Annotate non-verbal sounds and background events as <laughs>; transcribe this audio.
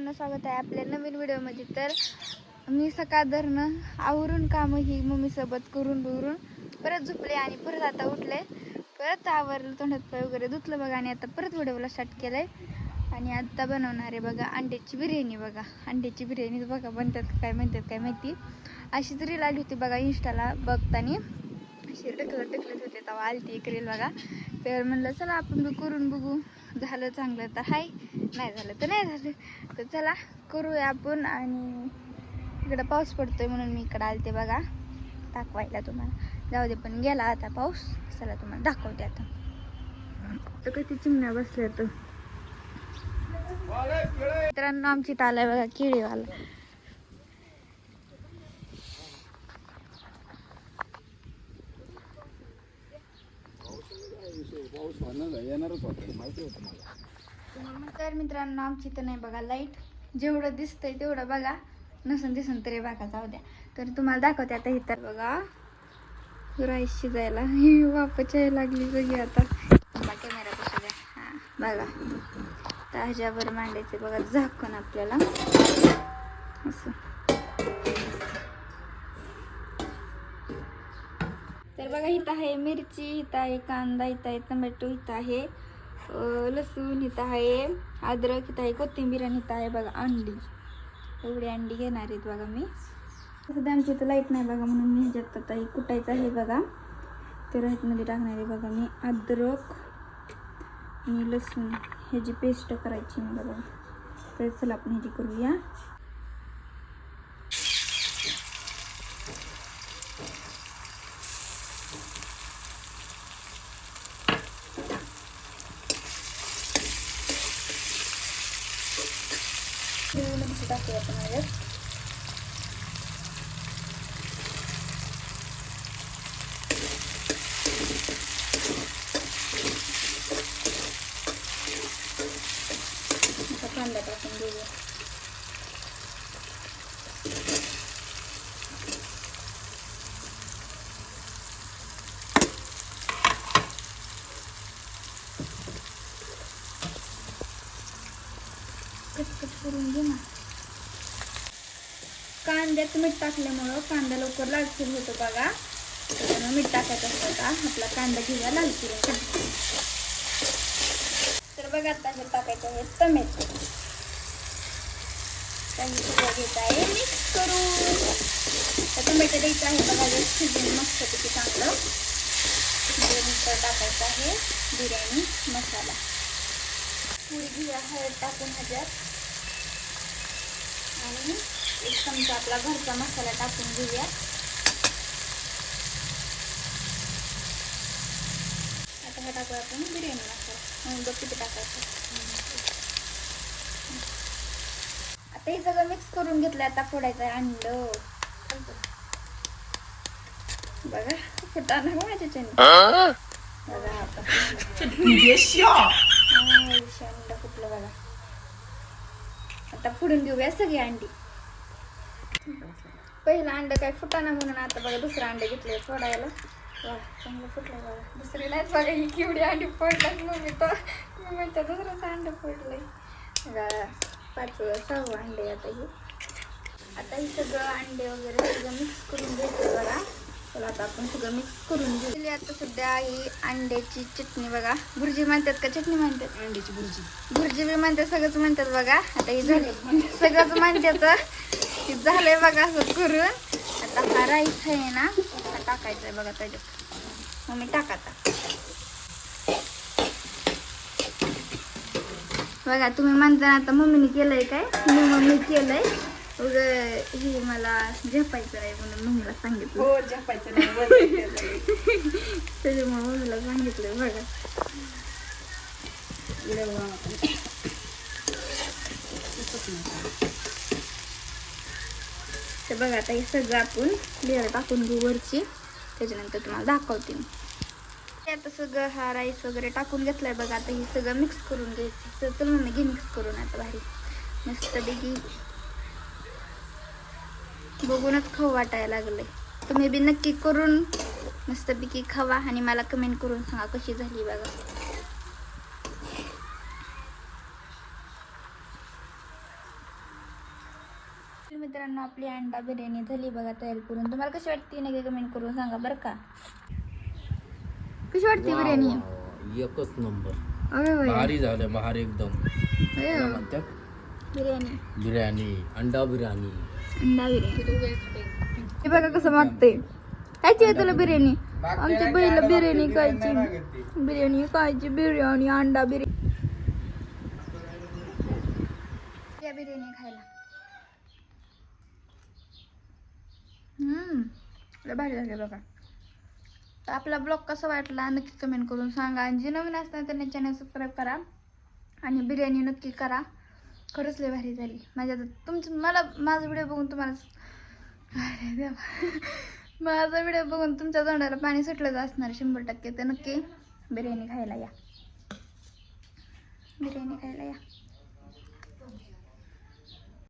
मित्रांनो स्वागत आहे आपल्या नवीन व्हिडिओमध्ये. तर मी सकाळ धरणं आवरून कामं ही मम्मीसोबत करून बिवरून परत झोपले आणि परत आता उठले. परत आवरलं तोंडात पाय वगैरे धुतलं बघा आणि आता परत व्हिडिओला स्टार्ट केलंय. आणि आत्ता बनवणार आहे बघा अंड्याची बिर्याणी बघा. अंड्याची बिर्याणी बघा बनतात काय म्हणतात काय माहिती. अशीच रील आली होती बघा इंस्टाला बघतानी. अशी ढकलत ढकलत होते तेव्हा आलती एक रील बघा. तर म्हणलं चला आपण बी करून बघू. झालं चांगलं तर हाय नाही झालं तर नाही झालं. तर चला करूया आपण आणि इकडं पाऊस पडतोय म्हणून मी इकडं आलते बघा. दाखवायला तुम्हाला. जाऊ दे पण गेला आता पाऊस. चला तुम्हाला दाखवते आता. तर किती चिमण्या बसल्या तर. मित्रांनो आमची ताला बघा केळीवाला पाऊस होणार येणारच होता माहिती होतं मला. तर मित्रांनो आमची तर नाही बघा लाइट जेवढं दिसतंय तेवढं बघा. नसून दिसून तरी बघा जाऊ द्या. तर तुम्हाला दाखवते आता इथं. बघा राईस शिजायला. ही वापच यायला लागली बघी आता. कॅमेरा कसं द्या. हां बघा. ताज्यावर मांडायचे बघा झाकून आपल्याला. असं. तर बघा इथं आहे मिरची इथं आहे कांदा इथं आहे टमॅटो इथं आहे लसूण इथं आहे अद्रक इथं आहे कोथिंबीर आणि इथं आहे बघा अंडी. एवढी अंडी घेणार आहेत बघा मी. सध्या आमची इथं लाइट नाही बघा म्हणून मी ह्याच्यात आता हे कुटायचं आहे बघा. तर ह्याच्यामध्ये टाकणार आहे बघा मी अद्रक आणि लसूण. ह्याची पेस्ट करायची मी बघा. तर चला आपण ह्याची करूया. मिरची टाकूया आपण ह्याच्यात आता कांदा टाकून घेऊया कटकट करून घे ना कांद्यात मीठ टाकल्यामुळं कांदा लवकर लालसूर होतो बघा. त्याच्यामुळे मीठ टाकायचं असतं का? आपला कांदा घेऊया लालसर. तर बघा आता हे टाकायचं आहे टमॅटो. घेत आहे. मिक्स करून तर द्यायचं आहे बघा शिजून मस्त पैकी चांगलं नंतर टाकायचं आहे बिर्याणी मसाला. पुरी घेऊया हळद टाकून ह्याच्यात. एक चमचा आपला घरचा मसाला टाकून घेऊया. आता हा टाकूया आपण बिर्याणी मसाला. म्हणून बघ किती टाकायचं. आता हे सगळं मिक्स करून घेतलं आता फोडायचं आहे अंड. बघा फुटाणा का माझ्याच्याने बघा आता. अंड फुटलं बघा. आता फोडून घेऊया सगळी अंडी. पहिलं अंड काय फुटाना म्हणून आता बघा दुसरं अंड घेतलंय फोडायला. वा चांगलं फुटलंय बघा. दुसरी नाहीच बघा ही केवढी अंडी फोडलाच मम्मी तर. मी म्हणते दुसरंच अंड फोडलंय. बघा पाच सहावं अंडे आता ही. आता ही सगळं अंडे वगैरे सगळं मिक्स करून घेतलं बघा. चला आता आपण सगळं मिक्स करून घेऊ. दिली आता सध्या ही अंड्याची चटणी बघा. भुर्जी म्हणतात का? चटणी म्हणतात. अंड्याची भुर्जी भुर्जी बी म्हणतात सगळंच म्हणतात बघा. आता हे झालं सगळंच म्हणतात. हे झालंय बघा असं करून. आता हा राईस आहे ना टाकायचा आहे बघा त्याच्यात. मग मी टाक आता. बघा तुम्ही म्हणता आता मम्मीने केलंय काय? मी मम्मी केलंय. उग हे मला झेपायचं आहे म्हणून मम्मीला सांगितलं. हो नाही. <laughs> त्याच्यामुळे मम्मीला सांगितलंय बघा. बघा आपण. तर बघा आता हे सगळं आपण लेअर टाकून घेऊ वरची. त्याच्यानंतर तुम्हाला दाखवते मी. आता सगळं हा राईस वगैरे टाकून घेतलाय बघा आता हे सगळं मिक्स करून घ्यायचं. तर मम्मी घे मिक्स करून आता भारी मस्त पैकी बघूनच खाऊ वाटायला लागलंय. तुम्ही बी नक्की करून मस्तपैकी खावा आणि मला कमेंट करून सांगा कशी झाली बघा. मित्रांनो आपली अंडा बिर्याणी झाली बघा तयार करून. तुम्हाला कशी वाटते नक्की कमेंट करून सांगा बरं का? कशी वाटते बिर्याणी? एकच नंबर अरे. भारी झालं भार एकदम. बिर्याणी. बिर्याणी अंडा बिर्याणी. अंडा बिर्याणी. हे बघा कसं मागते. कायची आहे तुला बिर्याणी? आमच्या बहिणीला बिर्याणी खायची. बिर्याणी खायची बिर्याणी अंडा बिर्याणी. बिर्याणी खायला. हम्म. भारी झाले बघा. तर आपला ब्लॉग कसा वाटला नक्की कमेंट करून सांगा. आणि जे नवीन असतात त्यांनी चॅनल सबस्क्राईब करा. आणि बिर्याणी नक्की करा. खरंच लय भारी झाली. माझ्या तर तुमचं मला माझा व्हिडिओ बघून तुम्हाला अरे देवा. माझा व्हिडिओ बघून तुमच्या तोंडाला पाणी सुटलंच असणार शंभर टक्के. तर नक्की बिर्याणी खायला या. बिर्याणी खायला या.